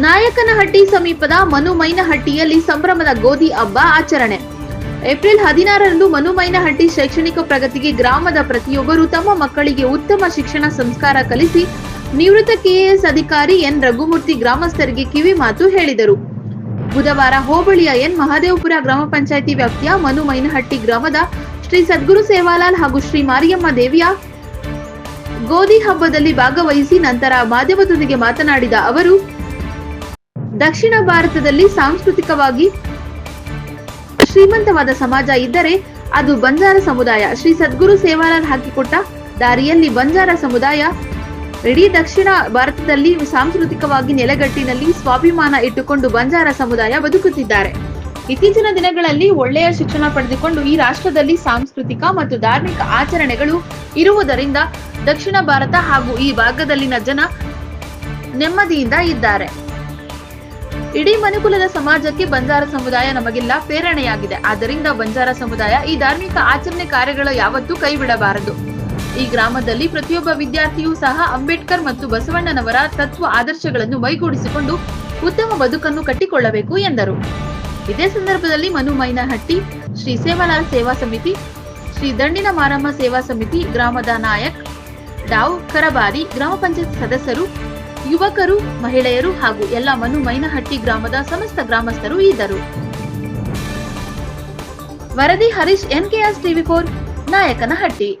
ನಾಯಕನಹಟ್ಟಿ ಸಮೀಪದ ಮನುಮೈನಹಟ್ಟಿಯಲ್ಲಿ ಸಂಭ್ರಮದ ಗೋಧಿ ಹಬ್ಬ ಆಚರಣೆ. ಏಪ್ರಿಲ್ ಹದಿನಾರರಂದು ಮನುಮೈನಹಟ್ಟಿ ಶೈಕ್ಷಣಿಕ ಪ್ರಗತಿಗೆ ಗ್ರಾಮದ ಪ್ರತಿಯೊಬ್ಬರು ತಮ್ಮ ಮಕ್ಕಳಿಗೆ ಉತ್ತಮ ಶಿಕ್ಷಣ ಸಂಸ್ಕಾರ ಕಲಿಸಿ, ನಿವೃತ್ತ ಕೆಎಎಸ್ ಅಧಿಕಾರಿ ಎನ್. ರಘುಮೂರ್ತಿ ಗ್ರಾಮಸ್ಥರಿಗೆ ಕಿವಿ ಮಾತು ಹೇಳಿದರು. ಬುಧವಾರ ಹೋಬಳಿಯ ಎನ್. ಮಹದೇವಪುರ ಗ್ರಾಮ ಪಂಚಾಯಿತಿ ವ್ಯಾಪ್ತಿಯ ಮನುಮೈನಹಟ್ಟಿ ಗ್ರಾಮದ ಶ್ರೀ ಸದ್ಗುರು ಸೇವಾಲಾಲ್ ಹಾಗೂ ಶ್ರೀ ಮಾರಿಯಮ್ಮ ದೇವಿಯ ಗೋಧಿ ಹಬ್ಬದಲ್ಲಿ ಭಾಗವಹಿಸಿ ನಂತರ ಮಾಧ್ಯಮದೊಂದಿಗೆ ಮಾತನಾಡಿದ ಅವರು ದಕ್ಷಿಣ ಭಾರತದಲ್ಲಿ ಸಾಂಸ್ಕೃತಿಕವಾಗಿ ಶ್ರೀಮಂತವಾದ ಸಮಾಜ ಇದ್ದರೆ ಅದು ಬಂಜಾರ ಸಮುದಾಯ. ಶ್ರೀ ಸದ್ಗುರು ಸೇವಾಲಾಲ್ ಹಾಕಿಕೊಟ್ಟ ದಾರಿಯಲ್ಲಿ ಬಂಜಾರ ಸಮುದಾಯ ಇಡೀ ದಕ್ಷಿಣ ಭಾರತದಲ್ಲಿ ಸಾಂಸ್ಕೃತಿಕವಾಗಿ ನೆಲೆಗಟ್ಟಿನಲ್ಲಿ ಸ್ವಾಭಿಮಾನ ಇಟ್ಟುಕೊಂಡು ಬಂಜಾರ ಸಮುದಾಯ ಬದುಕುತ್ತಿದ್ದಾರೆ. ಇತ್ತೀಚಿನ ದಿನಗಳಲ್ಲಿ ಒಳ್ಳೆಯ ಶಿಕ್ಷಣ ಪಡೆದುಕೊಂಡು ಈ ರಾಷ್ಟ್ರದಲ್ಲಿ ಸಾಂಸ್ಕೃತಿಕ ಮತ್ತು ಧಾರ್ಮಿಕ ಆಚರಣೆಗಳು ಇರುವುದರಿಂದ ದಕ್ಷಿಣ ಭಾರತ ಹಾಗೂ ಈ ಭಾಗದಲ್ಲಿನ ಜನ ನೆಮ್ಮದಿಯಿಂದ ಇದ್ದಾರೆ. ಇಡೀ ಮನುಕುಲದ ಸಮಾಜಕ್ಕೆ ಬಂಜಾರ ಸಮುದಾಯ ನಮಗೆಲ್ಲ ಪ್ರೇರಣೆಯಾಗಿದೆ. ಆದ್ದರಿಂದ ಬಂಜಾರ ಸಮುದಾಯ ಈ ಧಾರ್ಮಿಕ ಆಚರಣೆ ಕಾರ್ಯಗಳ ಯಾವತ್ತೂ ಕೈಬಿಡಬಾರದು. ಈ ಗ್ರಾಮದಲ್ಲಿ ಪ್ರತಿಯೊಬ್ಬ ವಿದ್ಯಾರ್ಥಿಯೂ ಸಹ ಅಂಬೇಡ್ಕರ್ ಮತ್ತು ಬಸವಣ್ಣನವರ ತತ್ವ ಆದರ್ಶಗಳನ್ನು ಮೈಗೂಡಿಸಿಕೊಂಡು ಉತ್ತಮ ಬದುಕನ್ನು ಕಟ್ಟಿಕೊಳ್ಳಬೇಕು ಎಂದರು. ಇದೇ ಸಂದರ್ಭದಲ್ಲಿ ಮನು ಮೈನಹಟ್ಟಿ, ಶ್ರೀ ಸೇವಾಲಾಲ್ ಸೇವಾ ಸಮಿತಿ, ಶ್ರೀ ದಂಡಿನ ಮಾರಮ್ಮ ಸೇವಾ ಸಮಿತಿ, ಗ್ರಾಮದ ನಾಯಕ್ ಡಾವ್ ಕರಬಾರಿ, ಗ್ರಾಮ ಪಂಚಾಯತ್ ಸದಸ್ಯರು ಯುವಕರು, ಮಹಿಳೆಯರು ಹಾಗೂ ಎಲ್ಲ ಮನು ಮೈನಹಟ್ಟಿ ಗ್ರಾಮದ ಸಮಸ್ತ ಗ್ರಾಮಸ್ಥರು ಇದ್ದರು. ವರದಿ Harish NKS TV four, Nayakanahatti.